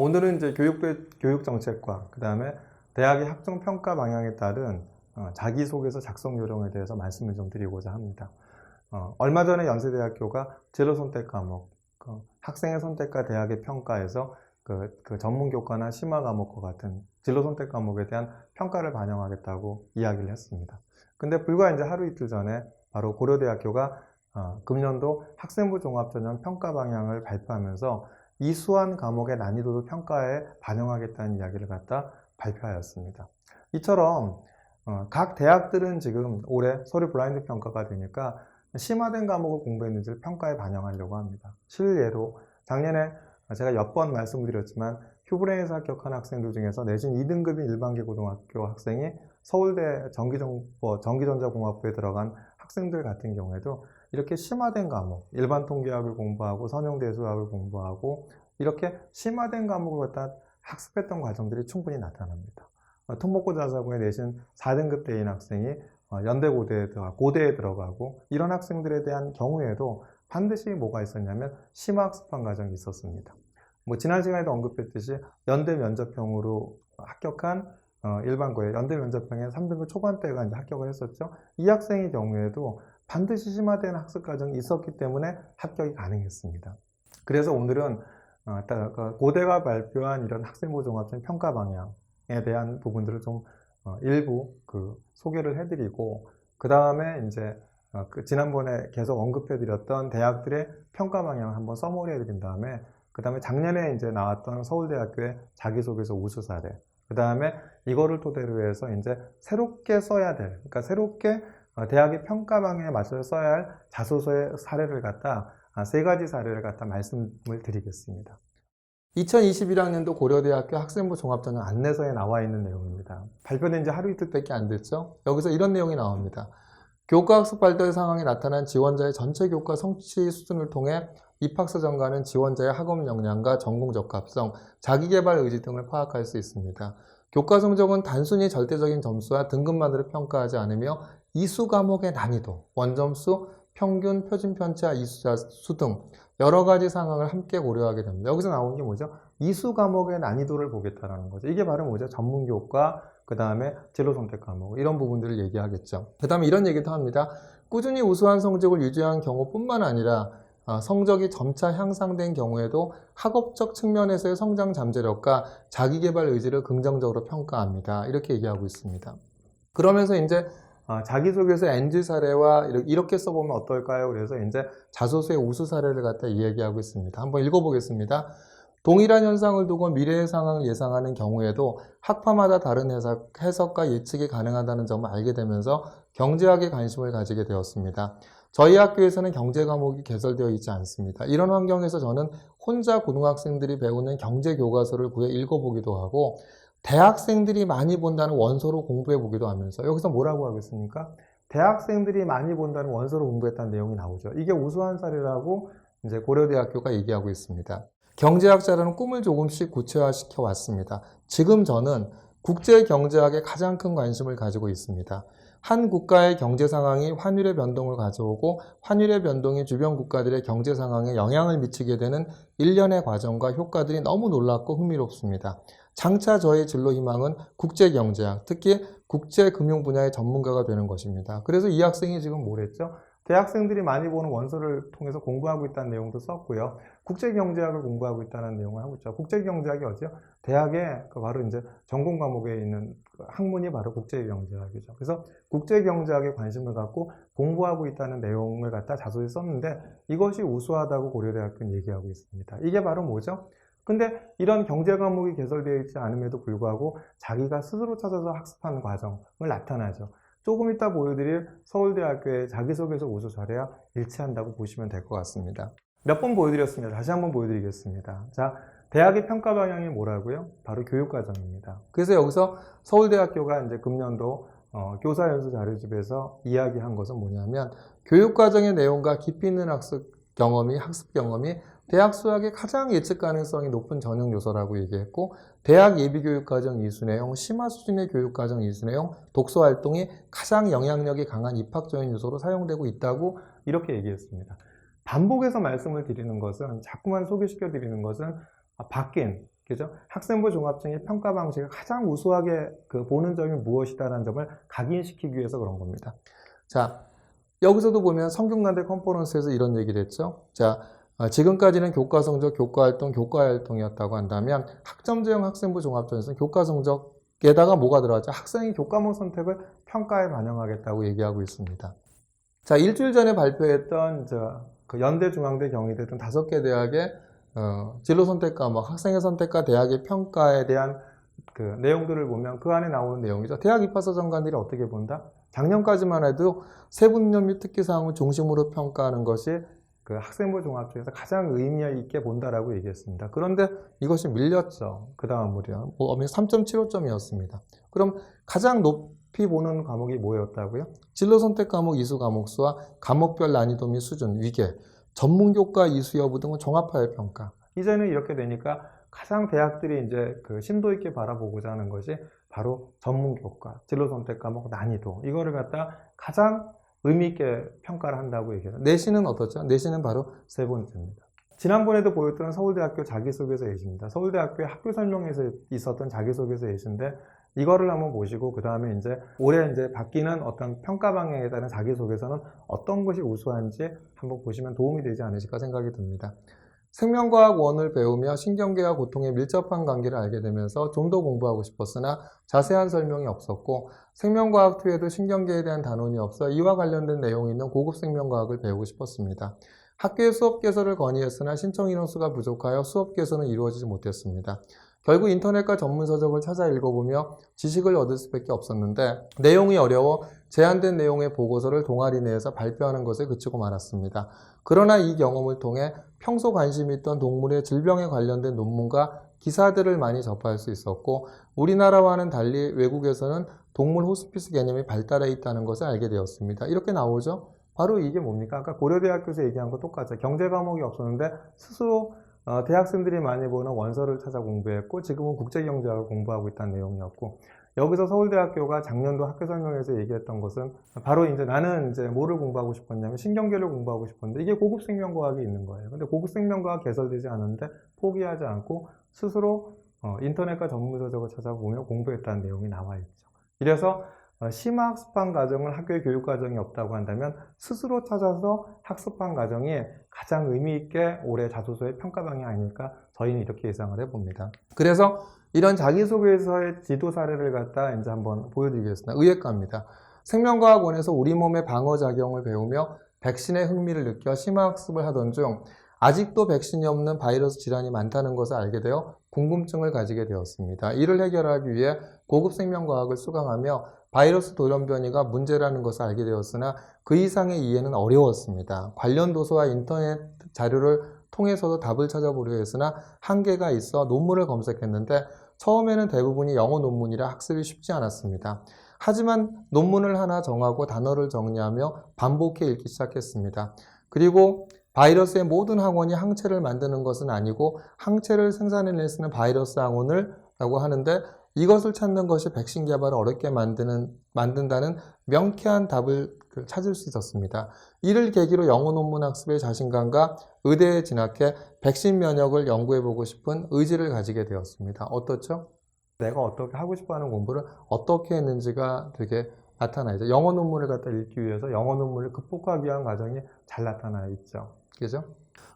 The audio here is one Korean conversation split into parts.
아, 오늘은 이제 교육부의 교육 정책과 그 다음에 대학의 학종 평가 방향에 따른 어, 자기소개서 작성 요령에 대해서 말씀을 좀 드리고자 합니다. 어, 얼마 전에 연세대학교가 진로 선택 과목, 그 학생의 선택과 대학의 평가에서 그, 그 전문 교과나 심화 과목과 같은 진로 선택 과목에 대한 평가를 반영하겠다고 이야기를 했습니다. 근데 불과 이제 하루 이틀 전에 바로 고려대학교가 어, 금년도 학생부 종합전형 평가 방향을 발표하면서 이 수한 과목의 난이도도 평가에 반영하겠다는 이야기를 갖다 발표하였습니다. 이처럼 어, 각 대학들은 지금 올해 서류 블라인드 평가가 되니까 심화된 과목을 공부했는지를 평가에 반영하려고 합니다. 실례로 작년에 제가 몇 번 말씀드렸지만 휴브레인에서 합격한 학생들 중에서 내신 2등급인 일반계 고등학교 학생이 서울대 전기정보, 전기전자공학부에 들어간 학생들 같은 경우에도 이렇게 심화된 과목, 일반 통계학을 공부하고 선형대수학을 공부하고 이렇게 심화된 과목을 갖다 학습했던 과정들이 충분히 나타납니다. 어, 통목고 자사고에 내신 4등급 대인 학생이 어, 연대 고대에 들어가, 고대에 들어가고 이런 학생들에 대한 경우에도 반드시 뭐가 있었냐면 심화 학습한 과정이 있었습니다. 뭐 지난 시간에도 언급했듯이 연대 면접형으로 합격한 어, 일반고에 연대 면접형에 3등급 초반대가 이제 합격을 했었죠. 이 학생의 경우에도 반드시 심화된 학습 과정이 있었기 때문에 합격이 가능했습니다. 그래서 오늘은 어, 고대가 발표한 이런 학생부 종합전 평가 방향에 대한 부분들을 좀 어, 일부 그 소개를 해드리고 그 다음에 이제 어, 그 지난번에 계속 언급해드렸던 대학들의 평가 방향을 한번 써머리해드린 다음에 그 다음에 작년에 이제 나왔던 서울대학교의 자기소개서 우수 사례 그 다음에 이거를 토대로 해서 이제 새롭게 써야 될 그러니까 새롭게 어, 대학의 평가 방향에 맞춰서 써야 할 자소서의 사례를 갖다 아, 세 가지 사례를 갖다 말씀을 드리겠습니다. 2021학년도 고려대학교 학생부 종합전형 안내서에 나와 있는 내용입니다. 발표된 지 하루 이틀밖에 안 됐죠? 여기서 이런 내용이 나옵니다. 교과 학습 발달 상황이 나타난 지원자의 전체 교과 성취 수준을 통해 입학사 전과는 지원자의 학업 역량과 전공 적합성, 자기개발 의지 등을 파악할 수 있습니다. 교과 성적은 단순히 절대적인 점수와 등급만으로 평가하지 않으며 이수 과목의 난이도, 원점수, 평균, 표준 편차, 이수자 수 등 여러 가지 상황을 함께 고려하게 됩니다. 여기서 나온 게 뭐죠? 이수 과목의 난이도를 보겠다라는 거죠. 이게 바로 뭐죠? 전문 교과, 그 다음에 진로 선택 과목 이런 부분들을 얘기하겠죠. 그 다음에 이런 얘기도 합니다. 꾸준히 우수한 성적을 유지한 경우뿐만 아니라 아, 성적이 점차 향상된 경우에도 학업적 측면에서의 성장 잠재력과 자기개발 의지를 긍정적으로 평가합니다. 이렇게 얘기하고 있습니다. 그러면서 이제 아, 자기소개서 NG 사례와 이렇게- 이렇게 써보면 어떨까요? 그래서 이제 자소서의 우수 사례를 갖다 이야기하고 있습니다. 한번 읽어보겠습니다. 동일한 현상을 두고 미래의 상황을 예상하는 경우에도 학파마다 다른 해석, 해석과 예측이 가능하다는 점을 알게 되면서 경제학에 관심을 가지게 되었습니다. 저희 학교에서는 경제 과목이 개설되어 있지 않습니다. 이런 환경에서 저는 혼자 고등학생들이 배우는 경제 교과서를 구해 읽어보기도 하고 대학생들이 많이 본다는 원서로 공부해 보기도 하면서 여기서 뭐라고 하겠습니까? 대학생들이 많이 본다는 원서로 공부했다는 내용이 나오죠. 이게 우수한 사례라고 이제 고려대학교가 얘기하고 있습니다. 경제학자라는 꿈을 조금씩 구체화시켜 왔습니다. 지금 저는 국제 경제학에 가장 큰 관심을 가지고 있습니다. 한 국가의 경제 상황이 환율의 변동을 가져오고 환율의 변동이 주변 국가들의 경제 상황에 영향을 미치게 되는 일련의 과정과 효과들이 너무 놀랍고 흥미롭습니다. 장차 저의 진로 희망은 국제 경제학, 특히 국제 금융 분야의 전문가가 되는 것입니다. 그래서 이 학생이 지금 뭐랬죠? 대학생들이 많이 보는 원서를 통해서 공부하고 있다는 내용도 썼고요. 국제 경제학을 공부하고 있다는 내용을 하고 있죠. 국제 경제학이 어디요? 대학의 그 바로 이제 전공 과목에 있는 그 학문이 바로 국제 경제학이죠. 그래서 국제 경제학에 관심을 갖고 공부하고 있다는 내용을 갖다 자소에 썼는데 이것이 우수하다고 고려대학교는 얘기하고 있습니다. 이게 바로 뭐죠? 근데 이런 경제 과목이 개설되어 있지 않음에도 불구하고 자기가 스스로 찾아서 학습하는 과정을 나타나죠. 조금 이따 보여드릴 서울대학교의 자기소개서 사례와 일치한다고 보시면 될 것 같습니다. 몇 번 보여드렸습니다. 다시 한번 보여드리겠습니다. 자, 대학의 평가 방향이 뭐라고요? 바로 교육과정입니다. 그래서 여기서 서울대학교가 이제 금년도 어, 교사 연수 자료집에서 이야기한 것은 뭐냐면 교육과정의 내용과 깊이 있는 학습 경험이 학습 경험이 대학 수학의 가장 예측 가능성이 높은 전형 요소라고 얘기했고 대학 예비교육과정 이수 내용, 심화 수준의 교육과정 이수 내용, 독서 활동이 가장 영향력이 강한 입학 전형 요소로 사용되고 있다고 이렇게 얘기했습니다. 반복해서 말씀을 드리는 것은 자꾸만 소개시켜 드리는 것은 바뀐 그죠? 학생부 종합증의 평가 방식을 가장 우수하게 그 보는 점이 무엇이다라는 점을 각인시키기 위해서 그런 겁니다. 자, 여기서도 보면 성균관대 컨퍼런스에서 이런 얘기를 했죠. 자, 어, 지금까지는 교과 성적, 교과 활동, 교과 활동이었다고 한다면 학점 제형 학생부 종합전에서는 교과 성적에다가 뭐가 들어갔죠? 학생의 교과목 선택을 평가에 반영하겠다고 얘기하고 있습니다. 자, 일주일 전에 발표했던 저, 그 연대, 중앙대, 경희대 등 다섯 개 대학의 어, 진로 선택 과목, 학생의 선택과 대학의 평가에 대한 그 내용들을 보면 그 안에 나오는 내용이죠. 대학 입학사 정관들이 어떻게 본다? 작년까지만 해도 세분명 및 특기 사항을 중심으로 평가하는 것이 그 학생부 종합 중에서 가장 의미 있게 본다라고 얘기했습니다. 그런데 이것이 밀렸죠. 그 다음 무려 뭐 3.75점이었습니다. 그럼 가장 높이 보는 과목이 뭐였다고요? 진로 선택 과목 이수 과목 수와 과목별 난이도 및 수준, 위계, 전문 교과 이수 여부 등을 종합하여 평가. 이제는 이렇게 되니까 가장 대학들이 이제 그 심도 있게 바라보고자 하는 것이 바로 전문 교과, 진로 선택 과목 난이도 이거를 갖다 가장 의미 있게 평가를 한다고 얘기해요. 내신은 어떻죠? 내신은 바로 세 번째입니다. 지난번에도 보였던 서울대학교 자기소개서 예시입니다. 서울대학교의 학교 설명에서 있었던 자기소개서 예시인데 이거를 한번 보시고 그 다음에 이제 올해 이제 바뀌는 어떤 평가 방향에 따른 자기소개서는 어떤 것이 우수한지 한번 보시면 도움이 되지 않으실까 생각이 듭니다. 생명과학 원을 배우며 신경계와 고통의 밀접한 관계를 알게 되면서 좀 더 공부하고 싶었으나 자세한 설명이 없었고 생명과학 2에도 신경계에 대한 단원이 없어 이와 관련된 내용이 있는 고급 생명과학을 배우고 싶었습니다. 학교에 수업 개설을 건의했으나 신청 인원수가 부족하여 수업 개설은 이루어지지 못했습니다. 결국 인터넷과 전문 서적을 찾아 읽어보며 지식을 얻을 수밖에 없었는데 내용이 어려워 제한된 내용의 보고서를 동아리 내에서 발표하는 것에 그치고 말았습니다. 그러나 이 경험을 통해 평소 관심이 있던 동물의 질병에 관련된 논문과 기사들을 많이 접할 수 있었고 우리나라와는 달리 외국에서는 동물 호스피스 개념이 발달해 있다는 것을 알게 되었습니다. 이렇게 나오죠? 바로 이게 뭡니까? 아까 고려대학교에서 얘기한 거 똑같죠. 경제 과목이 없었는데 스스로 어, 대학생들이 많이 보는 원서를 찾아 공부했고 지금은 국제경제학을 공부하고 있다는 내용이었고 여기서 서울대학교가 작년도 학교 설명에서 얘기했던 것은 바로 이제 나는 이제 뭐를 공부하고 싶었냐면 신경계를 공부하고 싶었는데 이게 고급 생명과학이 있는 거예요. 근데 고급 생명과학 개설되지 않았는데 포기하지 않고 스스로 어, 인터넷과 전문 서적을 찾아보며 공부했다는 내용이 나와 있죠. 이래서 어, 심화 학습한 과정을 학교의 교육 과정이 없다고 한다면 스스로 찾아서 학습한 과정이 가장 의미 있게 올해 자소서의 평가 방이 아닐까 저희는 이렇게 예상을 해봅니다. 그래서 이런 자기소개서의 지도 사례를 갖다 이제 한번 보여드리겠습니다. 의학과입니다. 생명과학원에서 우리 몸의 방어작용을 배우며 백신에 흥미를 느껴 심화학습을 하던 중 아직도 백신이 없는 바이러스 질환이 많다는 것을 알게 되어 궁금증을 가지게 되었습니다. 이를 해결하기 위해 고급 생명과학을 수강하며 바이러스 돌연 변이가 문제라는 것을 알게 되었으나 그 이상의 이해는 어려웠습니다. 관련 도서와 인터넷 자료를 통해서도 답을 찾아보려 했으나 한계가 있어 논문을 검색했는데 처음에는 대부분이 영어 논문이라 학습이 쉽지 않았습니다. 하지만 논문을 하나 정하고 단어를 정리하며 반복해 읽기 시작했습니다. 그리고 바이러스의 모든 항원이 항체를 만드는 것은 아니고 항체를 생산해낼 수 있는 바이러스 항원을 라고 하는데 이것을 찾는 것이 백신 개발을 어렵게 만드는, 만든다는 명쾌한 답을 그 찾을 수 있었습니다. 이를 계기로 영어 논문 학습에 자신감과 의대에 진학해 백신 면역을 연구해보고 싶은 의지를 가지게 되었습니다. 어떻죠? 내가 어떻게 하고 싶어 하는 공부를 어떻게 했는지가 되게 나타나죠. 영어 논문을 갖다 읽기 위해서 영어 논문을 극복하기 위한 과정이 잘 나타나 있죠. 그죠?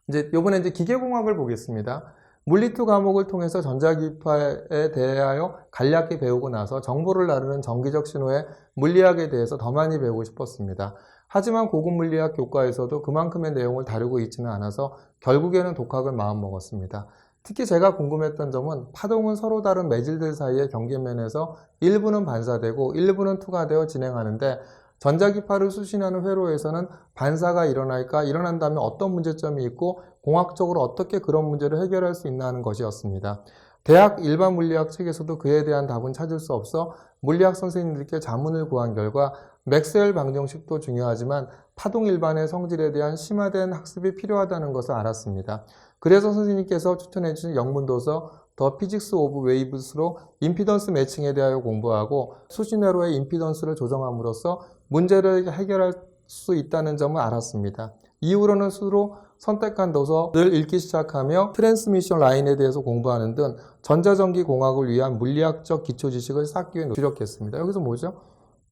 이제 요번에 이제 기계공학을 보겠습니다. 물리투 과목을 통해서 전자기파에 대하여 간략히 배우고 나서 정보를 나누는 정기적 신호의 물리학에 대해서 더 많이 배우고 싶었습니다. 하지만 고급 물리학 교과에서도 그만큼의 내용을 다루고 있지는 않아서 결국에는 독학을 마음먹었습니다. 특히 제가 궁금했던 점은 파동은 서로 다른 매질들 사이의 경계면에서 일부는 반사되고 일부는 투과되어 진행하는데 전자기파를 수신하는 회로에서는 반사가 일어날까 일어난다면 어떤 문제점이 있고 공학적으로 어떻게 그런 문제를 해결할 수 있나 하는 것이었습니다. 대학 일반 물리학 책에서도 그에 대한 답은 찾을 수 없어 물리학 선생님들께 자문을 구한 결과 맥스웰 방정식도 중요하지만 파동 일반의 성질에 대한 심화된 학습이 필요하다는 것을 알았습니다. 그래서 선생님께서 추천해 주신 영문도서 더 피직스 오브 웨이브스로 임피던스 매칭에 대하여 공부하고 수신회로의 임피던스를 조정함으로써 문제를 해결할 수 있다는 점을 알았습니다. 이후로는 스스로 선택한 도서를 읽기 시작하며 트랜스미션 라인에 대해서 공부하는 등 전자전기 공학을 위한 물리학적 기초 지식을 쌓기 위해 노력했습니다. 여기서 뭐죠?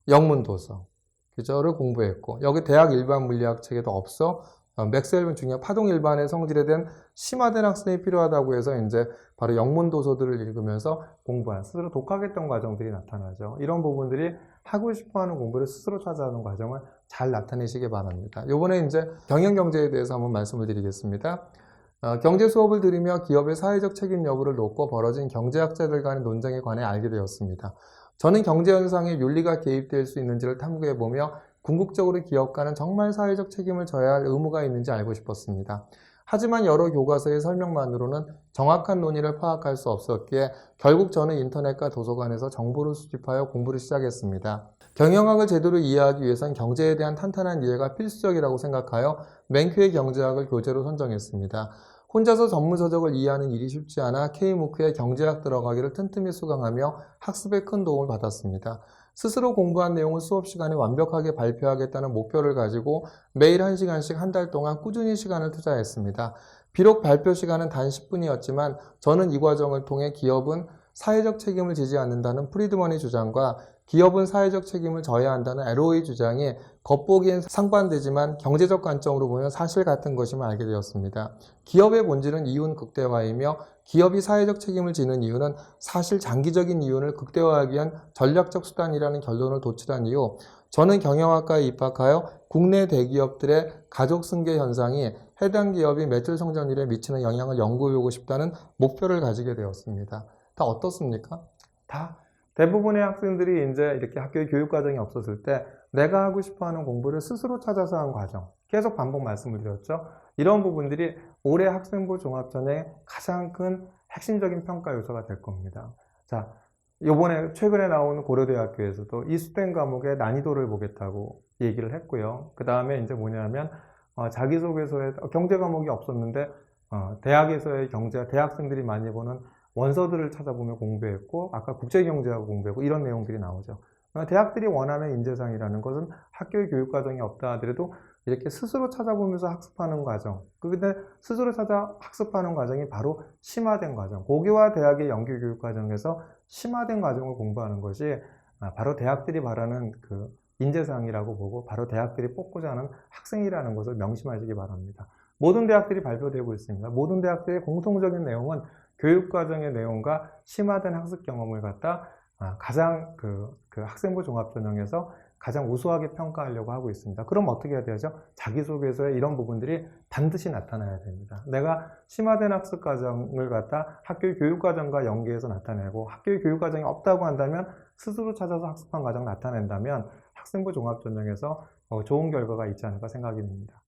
영문 도서. 그저를 공부했고 여기 대학 일반 물리학 책에도 없어 어, 맥스웰은 중요한 파동 일반의 성질에 대한 심화된 학습이 필요하다고 해서 이제 바로 영문 도서들을 읽으면서 공부한 스스로 독학했던 과정들이 나타나죠. 이런 부분들이 하고 싶어하는 공부를 스스로 찾아가는 과정을 잘 나타내시기 바랍니다. 이번에 이제 경영 경제에 대해서 한번 말씀을 드리겠습니다. 어, 경제 수업을 들으며 기업의 사회적 책임 여부를 놓고 벌어진 경제학자들 간의 논쟁에 관해 알게 되었습니다. 저는 경제 현상에 윤리가 개입될 수 있는지를 탐구해 보며 궁극적으로 기업가는 정말 사회적 책임을 져야 할 의무가 있는지 알고 싶었습니다. 하지만 여러 교과서의 설명만으로는 정확한 논의를 파악할 수 없었기에 결국 저는 인터넷과 도서관에서 정보를 수집하여 공부를 시작했습니다. 경영학을 제대로 이해하기 위해선 경제에 대한 탄탄한 이해가 필수적이라고 생각하여 맨큐의 경제학을 교재로 선정했습니다. 혼자서 전문서적을 이해하는 일이 쉽지 않아 K무크의 경제학 들어가기를 틈틈이 수강하며 학습에 큰 도움을 받았습니다. 스스로 공부한 내용을 수업 시간에 완벽하게 발표하겠다는 목표를 가지고 매일 1시간씩 한 달 동안 꾸준히 시간을 투자했습니다. 비록 발표 시간은 단 10분이었지만 저는 이 과정을 통해 기업은 사회적 책임을 지지 않는다는 프리드먼의 주장과 기업은 사회적 책임을 져야 한다는 LO의 주장이 겉보기엔 상반되지만 경제적 관점으로 보면 사실 같은 것임을 알게 되었습니다. 기업의 본질은 이윤 극대화이며 기업이 사회적 책임을 지는 이유는 사실 장기적인 이윤을 극대화하기 위한 전략적 수단이라는 결론을 도출한 이후 저는 경영학과에 입학하여 국내 대기업들의 가족 승계 현상이 해당 기업이 매출 성장률에 미치는 영향을 연구해보고 싶다는 목표를 가지게 되었습니다. 다 어떻습니까? 다 대부분의 학생들이 이제 이렇게 학교의 교육 과정이 없었을 때 내가 하고 싶어 하는 공부를 스스로 찾아서 한 과정. 계속 반복 말씀을 드렸죠. 이런 부분들이 올해 학생부 종합전의 가장 큰 핵심적인 평가 요소가 될 겁니다. 자, 요번에 최근에 나온 고려대학교에서도 이 수된 과목의 난이도를 보겠다고 얘기를 했고요. 그 다음에 이제 뭐냐면 어, 자기소개서에 경제 과목이 없었는데 어, 대학에서의 경제, 대학생들이 많이 보는 원서들을 찾아보며 공부했고 아까 국제경제하고 공부했고 이런 내용들이 나오죠. 어, 대학들이 원하는 인재상이라는 것은 학교의 교육 과정이 없다 하더라도 이렇게 스스로 찾아보면서 학습하는 과정. 근데 스스로 찾아 학습하는 과정이 바로 심화된 과정. 고교와 대학의 연계 교육 과정에서 심화된 과정을 공부하는 것이 아, 바로 대학들이 바라는 그 인재상이라고 보고 바로 대학들이 뽑고자 하는 학생이라는 것을 명심하시기 바랍니다. 모든 대학들이 발표되고 있습니다. 모든 대학들의 공통적인 내용은 교육과정의 내용과 심화된 학습 경험을 갖다 아, 가장 그, 그 학생부 종합전형에서 가장 우수하게 평가하려고 하고 있습니다. 그럼 어떻게 해야 되죠? 자기소개서에 이런 부분들이 반드시 나타나야 됩니다. 내가 심화된 학습 과정을 갖다 학교의 교육 과정과 연계해서 나타내고 학교의 교육 과정이 없다고 한다면 스스로 찾아서 학습한 과정 나타낸다면 학생부 종합전형에서 어, 좋은 결과가 있지 않을까 생각이 듭니다.